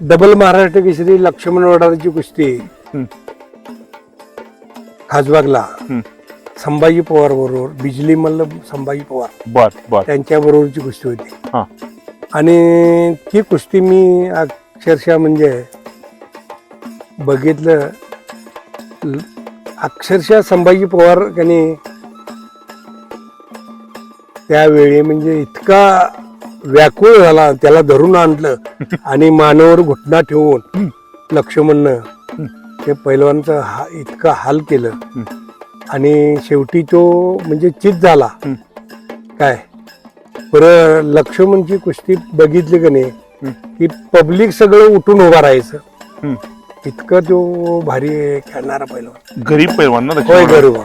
Double Maharashtra Kesari Laxman वडाची कुस्ती. खासबागला. संभाजी पवार बरोबर बिजली मल्ल संभाजी पवार. बर बर. त्यांच्या बरोबरची कुस्ती होती. आणि ती कुस्ती मी अक्षरशः म्हणजे बघितलं. अक्षरशः संभाजी पवार त्यांनी त्यावेळी म्हणजे इतका व्याकुळ झाला त्याला धरून आणलं आणि मानवर घुटना ठेवून लक्ष्मणनं ते पैलवानचा हा इतका हाल केलं. आणि शेवटी तो म्हणजे चित झाला. काय? बरं लक्ष्मणची कुस्ती बघितली का नाही? की पब्लिक सगळं उठून उभा राहायचं. इतकं तो भारी खेळणारा पहिलवान गरीब पैलवान ना होय. गरीब.